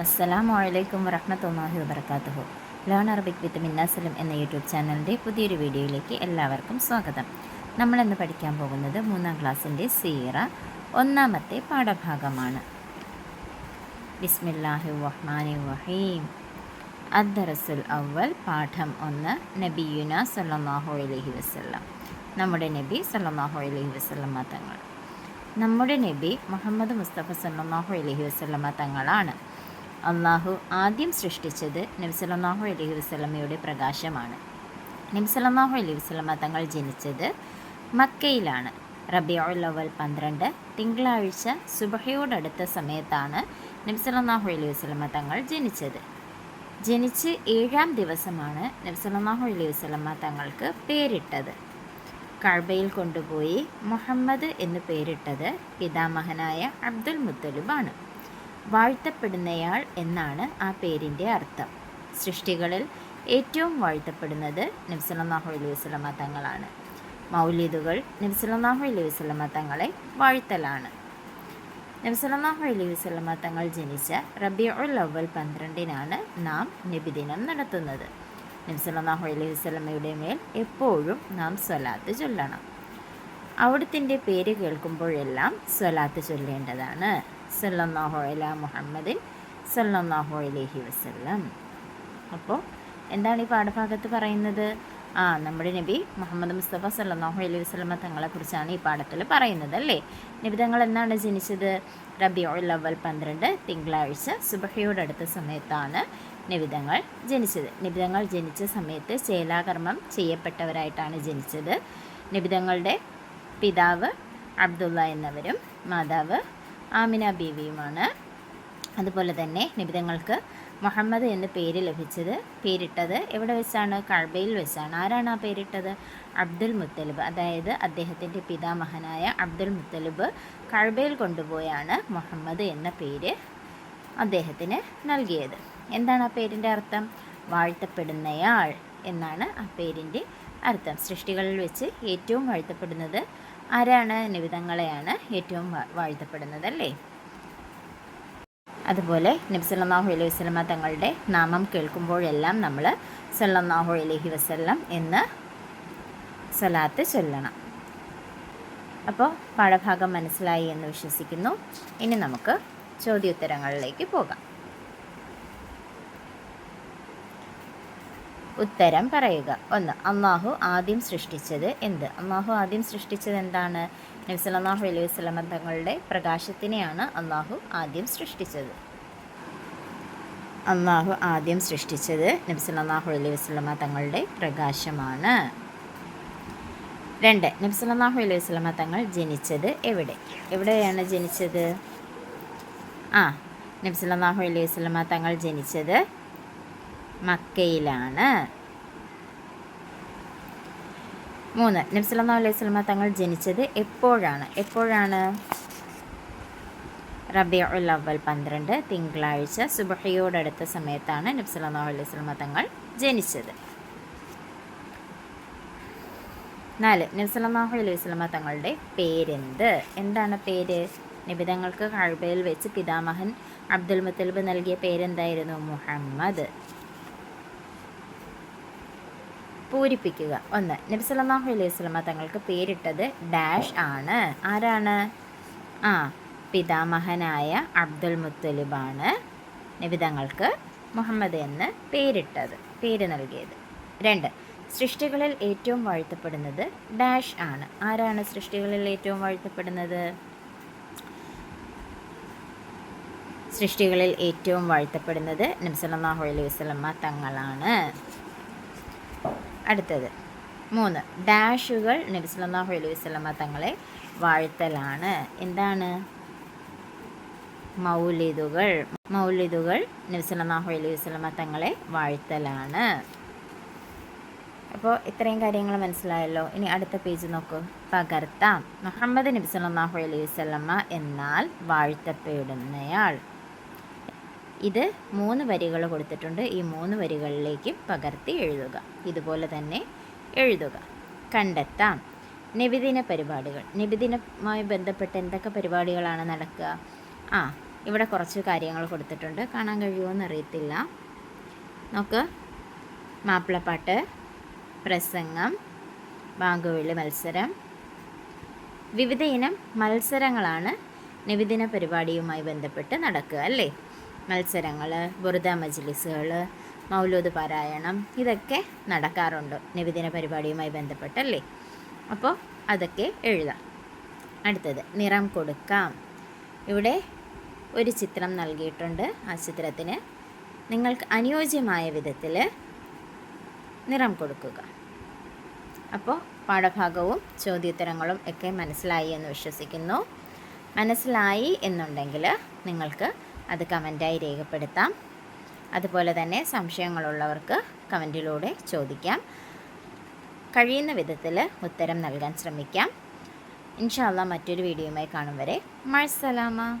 അസ്സലാമു അലൈക്കും വറഹ്മത്തുള്ളാഹി വബർക്കാത്തുഹു ലേൺ അറബിക് വിത്ത് മിന്നാസലം എന്ന യൂട്യൂബ് ചാനലിന്റെ പുതിയൊരു വീഡിയോയിലേക്ക് എല്ലാവർക്കും സ്വാഗതം. നമ്മളിന്ന് പഠിക്കാൻ പോകുന്നത് മൂന്നാം ക്ലാസ്സിന്റെ സീറ ഒന്നാമത്തെ പാഠഭാഗമാണ്. ബിസ്മില്ലാഹി റഹ്മാനി വഹീം അദ്ദറസുൽ അവൽ പാഠം ഒന്ന് നബിയുന സല്ലാഹു അലഹി വസല്ലം. നമ്മുടെ നബി സല്ലാഹു അലഹി വസല്ലമ തങ്ങൾ. നമ്മുടെ നബി മുഹമ്മദ് മുസ്തഫ സല്ലാഹു അലഹി വസ്ലമ തങ്ങളാണ്. അള്ളാഹു ആദ്യം സൃഷ്ടിച്ചത് നബി സല്ലല്ലാഹു അലൈഹി വസല്ലമയുടെ പ്രകാശമാണ്. നബി സല്ലല്ലാഹു അലൈഹി വസല്ലമ തങ്ങൾ ജനിച്ചത് മക്കയിലാണ്. റബിയുൽ അവൽ പന്ത്രണ്ട് തിങ്കളാഴ്ച സുബഹയോടടുത്ത സമയത്താണ് നബി സല്ലല്ലാഹു അലൈഹി വസല്ലമ തങ്ങൾ ജനിച്ചത്. ജനിച്ച് ഏഴാം ദിവസമാണ് നബി സല്ലല്ലാഹു അലൈഹി വസല്ലമ തങ്ങൾക്ക് പേരിട്ടത്. കഴബയിൽ കൊണ്ടുപോയി മുഹമ്മദ് എന്ന് പേരിട്ടത് പിതാമഹനായ അബ്ദുൽ മുത്തലിബാണ്. വാഴ്ത്തപ്പെടുന്നയാൾ എന്നാണ് ആ പേരിന്റെ അർത്ഥം. സൃഷ്ടികളിൽ ഏറ്റവും വാഴ്ത്തപ്പെടുന്നത് നബ്സലല്ലാഹു അലൈഹി വസ്ലമ തങ്ങളാണ്. മൗലിദുകൾ നബ്സലല്ലാഹു അലൈഹി വസ്ലമ തങ്ങളെ വാഴ്ത്തലാണ്. നബ്സലല്ലാഹു അലൈഹി വസ്ലമ തങ്ങൾ ജനിച്ച റബിയുൽ അവൽ പന്ത്രണ്ടിനാണ് നാം നബിദിനം നടത്തുന്നത്. നബ്സലല്ലാഹു അലൈഹി വസ്ലമയുടെ മേൽ എപ്പോഴും നാം സ്വലാത്ത് ചൊല്ലണം. അവിടുത്തിന്റെ പേര് കേൾക്കുമ്പോഴെല്ലാം സ്വലാത്ത് ചൊല്ലേണ്ടതാണ്. സല്ലല്ലാഹു അല മുഹമ്മദിൻ സല്ലാഹു അലഹി വസല്ലം. അപ്പോൾ എന്താണ് ഈ പാഠഭാഗത്ത് പറയുന്നത്? ആ നമ്മുടെ നബി മുഹമ്മദ് മുസ്തഫ സല്ലാഹു അലൈഹി വസ്ലമ തങ്ങളെക്കുറിച്ചാണ് ഈ പാഠത്തിൽ പറയുന്നത് അല്ലേ നബി തങ്ങൾ എന്നാണ് ജനിച്ചത്? റബിയുൽ അവൽ പന്ത്രണ്ട് തിങ്കളാഴ്ച സുബഹയോടടുത്ത സമയത്താണ് നിബിതങ്ങൾ ജനിച്ചത്. നിബിതങ്ങൾ ജനിച്ച സമയത്ത് ചേലാകർമ്മം ചെയ്യപ്പെട്ടവരായിട്ടാണ് ജനിച്ചത്. നിബിതങ്ങളുടെ പിതാവ് അബ്ദുള്ള എന്നവരും മാതാവ് ആമിന ബീവിയുമാണ്. അതുപോലെ തന്നെ നിബിതങ്ങൾക്ക് മുഹമ്മദ് എന്ന് പേര് ലഭിച്ചത് പേരിട്ടത് എവിടെ വെച്ചാണ്? കഴബയിൽ വെച്ചാണ്. ആരാണ് ആ പേരിട്ടത്? അബ്ദുൽ മുത്തലിബ്. അതായത് അദ്ദേഹത്തിന്റെ പിതാമഹനായ അബ്ദുൽ മുത്തലിബ് കഴബയിൽ കൊണ്ടുപോയാണ് മുഹമ്മദ് എന്ന പേര് അദ്ദേഹത്തിന് നൽകിയത്. എന്താണ് ആ പേരിന്റെ അർത്ഥം? വാഴ്ത്തപ്പെടുന്നയാൾ എന്നാണ് ആ പേരിന്റെ അർത്ഥം. സൃഷ്ടികളിൽ വെച്ച് ഏറ്റവും വാഴ്ത്തപ്പെടുന്നത് ആരാണ് നിബിതങ്ങളെയാണ് ഏറ്റവും വാഴ്ത്തപ്പെടുന്നത് അല്ലേ അതുപോലെ നബി അലൈഹി വസല്ലമ തങ്ങളുടെ നാമം കേൾക്കുമ്പോഴെല്ലാം നമ്മൾ സല്ലല്ലാഹു അലൈഹി വസല്ലം എന്ന് സലാത്ത് ചൊല്ലണം. അപ്പോൾ പാഠഭാഗം മനസ്സിലായി എന്ന് വിശ്വസിക്കുന്നു. ഇനി നമുക്ക് ചോദ്യോത്തരങ്ങളിലേക്ക് പോകാം. ഉത്തരം പറയുക. ഒന്ന് അള്ളാഹു ആദ്യം സൃഷ്ടിച്ചത് എന്ത്? അള്ളാഹു ആദ്യം സൃഷ്ടിച്ചത് എന്താണ്? നബി സല്ലല്ലാഹു അലൈഹി വസല്ലമ തങ്ങളുടെ പ്രകാശത്തിനെയാണ് അള്ളാഹു ആദ്യം സൃഷ്ടിച്ചത്. അള്ളാഹു ആദ്യം സൃഷ്ടിച്ചത് നബി സല്ലല്ലാഹു അലൈഹി വസല്ലമ തങ്ങളുടെ പ്രകാശമാണ്. രണ്ട് നബി സല്ലല്ലാഹു അലൈഹി വസല്ലമ തങ്ങൾ ജനിച്ചത് എവിടെ? എവിടെയാണ് ജനിച്ചത്? ആ നബി സല്ലല്ലാഹു അലൈഹി വസല്ലമ തങ്ങൾ ജനിച്ചത് മക്കയിലാണ്. മൂന്ന്. നബ്സല്ലാ അലൈഹി സ്വലമ തങ്ങൾ ജനിച്ചത് എപ്പോഴാണ്? എപ്പോഴാണ്? റബിയുൽ അവൽ പന്ത്രണ്ട് തിങ്കളാഴ്ച സുബഹയോടടുത്ത സമയത്താണ് നബ്സല്ലാ അലൈഹി സ്വലമ തങ്ങൾ ജനിച്ചത്. നാല്. നബ്സല്ലാഹു അലൈഹി സ്വലമ തങ്ങളുടെ പേരെന്ത്? എന്താണ് പേര്? നിബിതങ്ങൾക്ക് കഴുബയിൽ വെച്ച് പിതാമഹൻ അബ്ദുൽ മുത്തലിബ് നൽകിയ പേരെന്തായിരുന്നു? മുഹമ്മദ്. പൂരിപ്പിക്കുക. ഒന്ന് നബി സല്ലല്ലാഹു അലൈഹി വസല്ലമ തങ്ങൾക്ക് പേരിട്ടത് ഡാഷ് ആണ്. ആരാണ്? ആ പിതാമഹനായ അബ്ദുൽ മുത്തലിബാണ്. നബി തങ്ങൾക്ക് മുഹമ്മദ് എന്ന് പേരിട്ടത് പേര് നൽകിയത്. രണ്ട് സൃഷ്ടികളിൽ ഏറ്റവും വാഴ്ത്തപ്പെടുന്നത് ഡാഷ് ആണ്. ആരാണ് സൃഷ്ടികളിൽ ഏറ്റവും വാഴ്ത്തപ്പെടുന്നത്? സൃഷ്ടികളിൽ ഏറ്റവും വാഴ്ത്തപ്പെടുന്നത് നബ്സലാഹു അലൈഹി വസല്ലമ തങ്ങളാണ്. അടുത്തത്. മൂന്ന്. ഡാഷുകൾ നബി സല്ലല്ലാഹു അലൈഹി വസ്ലമ തങ്ങളെ വാഴ്ത്തലാണ്. എന്താണ്? മൗലിദുകൾ. മൗലിദുകൾ നബി സല്ലല്ലാഹു അലൈഹി വസ്ലമ തങ്ങളെ വാഴ്ത്തലാണ്. അപ്പോൾ ഇത്രയും കാര്യങ്ങൾ മനസ്സിലായല്ലോ. ഇനി അടുത്ത പേജ് നോക്കൂ. പകർത്താം. മുഹമ്മദ് നബി സല്ലല്ലാഹു അലൈഹി വസല്ലമ എന്നാൽ വാഴ്ത്തപ്പെടുന്നയാൾ. ഇത് മൂന്ന് വരികൾ കൊടുത്തിട്ടുണ്ട്. ഈ മൂന്ന് വരികളിലേക്ക് പകർത്തി എഴുതുക. ഇതുപോലെ തന്നെ എഴുതുക. കണ്ടെത്താം. നിബിദിന പരിപാടികൾ. നിബിദിനമായി ബന്ധപ്പെട്ട് എന്തൊക്കെ പരിപാടികളാണ് നടക്കുക? ആ ഇവിടെ കുറച്ച് കാര്യങ്ങൾ കൊടുത്തിട്ടുണ്ട്. കാണാൻ കഴിയുമോ എന്നറിയത്തില്ല നോക്ക്. മാപ്പിളപ്പാട്ട് പ്രസംഗം ബാങ്കുവിളി മത്സരം. വിവിധ ഇനം മത്സരങ്ങളാണ് നിബിദിന പരിപാടിയുമായി ബന്ധപ്പെട്ട് നടക്കുക അല്ലേ? മത്സരങ്ങൾ ബുറുദ മജ്ലിസുകൾ മൗലൂദ് പാരായണം ഇതൊക്കെ നടക്കാറുണ്ട്. നബിദിന പരിപാടിയുമായി ബന്ധപ്പെട്ടല്ലേ? അപ്പോൾ അതൊക്കെ എഴുതാം. അടുത്തത് നിറം കൊടുക്കാം. ഇവിടെ ഒരു ചിത്രം നൽകിയിട്ടുണ്ട് ആ ചിത്രത്തിന്. നിങ്ങൾക്ക് അനുയോജ്യമായ വിധത്തിൽ നിറം കൊടുക്കുക. അപ്പോൾ പാഠഭാഗവും ചോദ്യോത്തരങ്ങളും ഒക്കെ മനസ്സിലായി എന്ന് വിശ്വസിക്കുന്നു. മനസ്സിലായി എന്നുണ്ടെങ്കിൽ നിങ്ങൾക്ക് അത് കമന്റായി രേഖപ്പെടുത്താം. അതുപോലെ തന്നെ സംശയങ്ങളുള്ളവർക്ക് കമന്റിലൂടെ ചോദിക്കാം. കഴിയുന്ന വിധത്തിൽ ഉത്തരം നൽകാൻ ശ്രമിക്കാം. ഇൻഷാല്ല മറ്റൊരു വീഡിയോയുമായി കാണും വരെ. മഴസലാമ